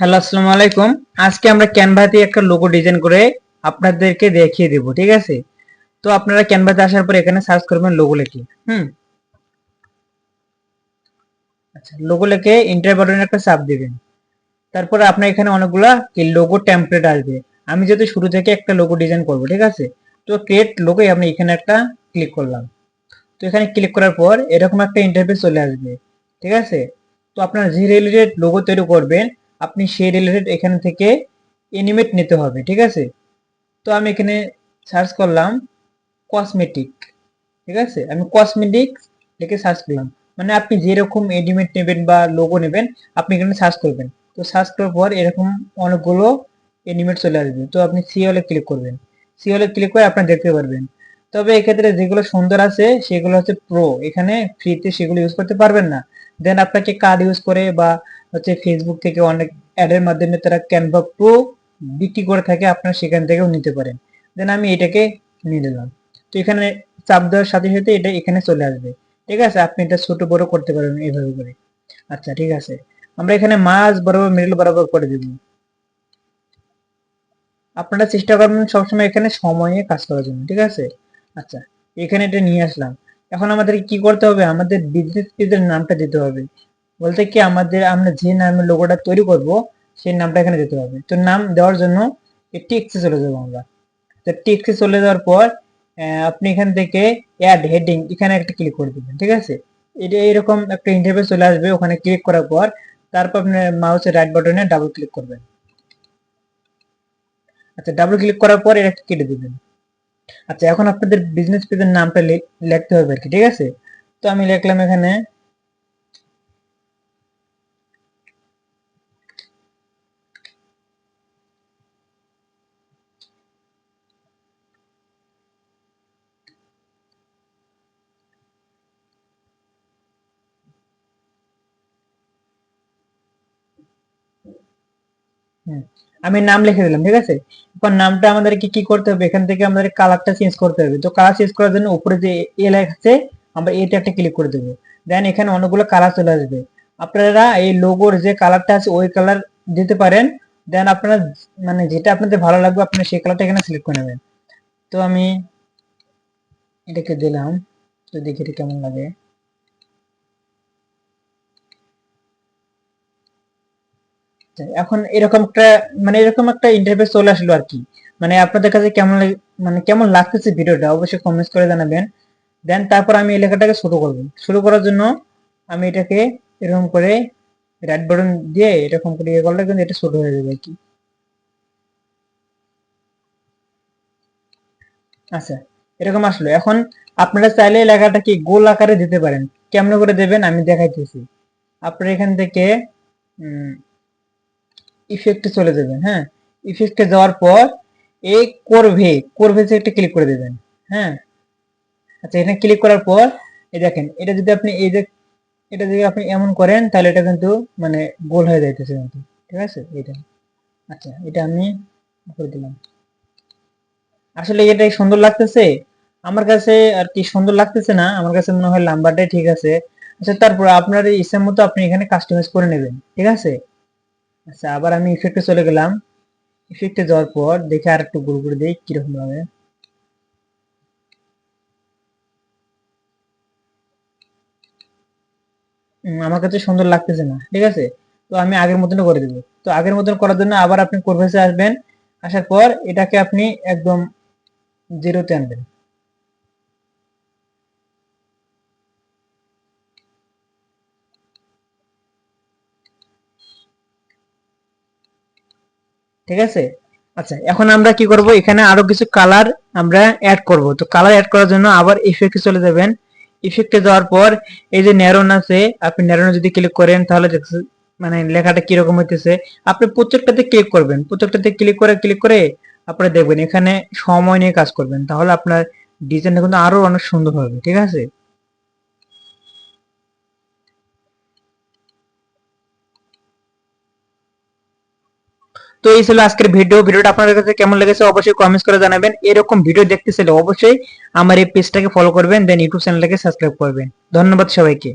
Hello, আসসালামু আলাইকুম। আজকে আমরা ক্যানভাতে একটা লোগো ডিজাইন করে আপনাদেরকে দেখিয়ে দেব, ঠিক আছে? তো আপনারা ক্যানভাতে আসার পর এখানে সার্চ করবেন লোগো লিখে, হুম? আচ্ছা লোগো লিখে এন্টার বাটনে একটা চাপ দিবেন। তারপর আপনার এখানে অনেকগুলা লোগো টেমপ্লেট আসবে। আমি যেহেতু শুরু থেকে একটা লোগো ডিজাইন করব, ঠিক আছে? তো ক্রিয়েট লোগোই আমি এখানে একটা ক্লিক করলাম। তো এখানে ক্লিক করার পর এরকম একটা ইন্টারফেস চলে আসবে, ঠিক আছে? তো আপনার যে রিলেটেড লোগো তৈরি করবেন আপনি সেই রিলেটেড এখান থেকে এনিমেট নিতে হবে, ঠিক আছে? তো আমি এখানে সার্চ করলাম কসমেটিক ঠিক আছে? আমি কসমেটিক লিখে সার্চ করলাম। মানে আপনি যেরকম এনিমেট নেবেন বা লোগো নেবেন, আপনি এখানে সার্চ করবেন। তো সার্চ করার পর এরকম অনেকগুলো এনিমেট চলে আসবে। তো আপনি সি হলে ক্লিক করবেন। সি হলে ক্লিক করে আপনি দেখতে পারবেন। তবে এক্ষেত্রে যেগুলো সুন্দর আছে, সেগুলো হচ্ছে প্রো এখানে ফ্রিতে সেগুলো ইউজ করতে পারবেন না। দেন আপনাকে কার্ড ইউজ করে বা হচ্ছে ফেসবুক থেকে অনেক অ্যাডের মাধ্যমে তারা ক্যানভা প্রো বিক্রি করে থাকে, আপনারা সেখান থেকেও নিতে পারেন। দেন আমি এটাকে নিয়ে নিলাম। তো এখানে চাপ দেওয়ার সাথে সাথে এটা এখানে চলে আসবে। ঠিক আছে? আপনি এটা ছোট বড় করতে পারবেন এইভাবে করে। আচ্ছা ঠিক আছে। আমরা এখানে মাছ বরাবর মিডল বরাবর করে দেব। আপনারা চেষ্টা করবেন সবসময় এখানে সময়ে কাজ করার জন্য, ঠিক আছে? আচ্ছা এখানে এটা নিয়ে আসলাম। এখন আমাদের কি করতে হবে? আমাদের বিজনেস পেজের নামটা দিতে হবে। বলতে কি আমাদের, আমরা যে নামে লোগোটা তৈরি করব, সেই নামটা এখানে দিতে হবে। তো নাম দেওয়ার জন্য টিক্সে চলে যাব আমরা। তো টিক্সে চলে যাওয়ার পর আপনি এখান থেকে অ্যাড হেডিং এখানে একটা ক্লিক করে দিবেন, ঠিক আছে? এটা এরকম একটা ইন্টারভিউ চলে আসবে, ওখানে ক্লিক করার পর, তারপর আপনার মাউসের রাইট বাটনে ডাবল ক্লিক করবেন। আচ্ছা ডাবল ক্লিক করার পর এটা কেটে দিবেন। আচ্ছা এখন আপনাদের বিজনেস পেজের নামটা লিখতে হবে আর কি, ঠিক আছে? তো আমি লিখলাম এখানে হুম, আমি নাম লিখে দিলাম, ঠিক আছে? এবার নামটা আমাদেরকে কি করতে হবে? এখান থেকে আমাদের কালারটা চেঞ্জ করতে হবে। তো কালার চেঞ্জ করার জন্য উপরে যে এ লেখা আছে আমরা এটা একটা ক্লিক করে দেবো। দেন এখানে অনেকগুলো কালার চলে আসবে। আপনারা এই লোগোর যে কালারটা আছে, ওই কালার দিতে পারেন। দেন আপনারা মানে যেটা আপনাদের ভালো লাগবে, আপনারা সেই কালারটা এখানে সিলেক্ট করে নেবেন। তো আমি এটাকে দিলাম। তো দেখি এটা কেমন লাগে। এখন এরকম একটা মানে এরকম একটা ইন্টারভিউ চলে আসলো আর কি। মানে আপনাদের কাছে কেমন মানে কেমন লাগতেছে ভিডিওটা, অবশ্যই কমেন্টস করে জানাবেন। দেন তারপর আমি এই লেখাটাকে শুরু করব। শুরু করার জন্য আমি এটাকে এরকম করে রাইট বাটন দিয়ে এরকম করে ইয়ে করলে কিন্তু এটা ছোট হয়ে যাবে আর কি। আচ্ছা এরকম আসলো। এখন আপনারা চাইলে এই লেখাটাকে গোল আকারে দিতে পারেন। কেমন করে দেবেন আমি দেখাইতেছি। আপনারা এখান থেকে ইফেক্টে চলে যাবেন হ্যাঁ? ইফেক্টে যাওয়ার পর এই করভে করভেতে একটা ক্লিক করে দেবেন হ্যাঁ? আচ্ছা এখানে ক্লিক করার পর, এই দেখেন, এটা যদি আপনি এই যে, এটা যদি আপনি এমন করেন, তাহলে এটা কিন্তু মানে গোল হয়ে যাইতেছে কিন্তু, ঠিক আছে? এটা আচ্ছা এটা আমি করে দিলাম। আসলে এটাই সুন্দর লাগতেছে। আমার কাছে আর কি সুন্দর লাগতেছে না, আমার কাছে মনে হয় লাম্বারটাই ঠিক আছে। আচ্ছা তারপর আপনার ইচ্ছা মতো আপনি এখানে কাস্টমাইজ করে নেবেন, ঠিক আছে? আচ্ছা আবার আমি ইফেক্টে চলে গেলাম। ইফেক্টে যাওয়ার পর দেখে আর একটু গোল করে দিই কীরকম উম, আমার কাছে সুন্দর লাগতেছে না ঠিক আছে? তো আমি আগের মতন করে দেবো। তো আগের মতন করার জন্য আবার আপনি করভেসে আসবেন। আসার পর এটাকে আপনি একদম জিরোতে আনবেন। ঠিক আছে? আচ্ছা এখন আমরা কি করব? এখানে আরও কিছু কালার আমরা অ্যাড করব। তো কালার অ্যাড করার জন্য আবার ইফেক্টে চলে যাবেন। ইফেক্টে যাওয়ার পর এই যে ন্যারোন আছে, আপনি ন্যারোনে যদি ক্লিক করেন, তাহলে মানে লেখাটা কীরকম হইতেছে? আপনি প্রত্যেকটাতে ক্লিক করবেন। প্রত্যেকটাতে ক্লিক করে ক্লিক করে আপনারা দেখবেন এখানে সময় নিয়ে কাজ করবেন। তাহলে আপনার ডিজাইনটা কিন্তু আরও অনেক সুন্দর হবে, ঠিক আছে? তো এই ছিল আজকের ভিডিও ভিডিওটা আপনাদের কাছে কেমন লেগেছে অবশ্যই কমেন্টস করে জানাবেন। এরকম ভিডিও দেখতে চাইলে অবশ্যই আমার এই পেজটাকে ফলো করবেন দেন ইউটিউব চ্যানেলটাকে সাবস্ক্রাইব করবেন। ধন্যবাদ সবাইকে।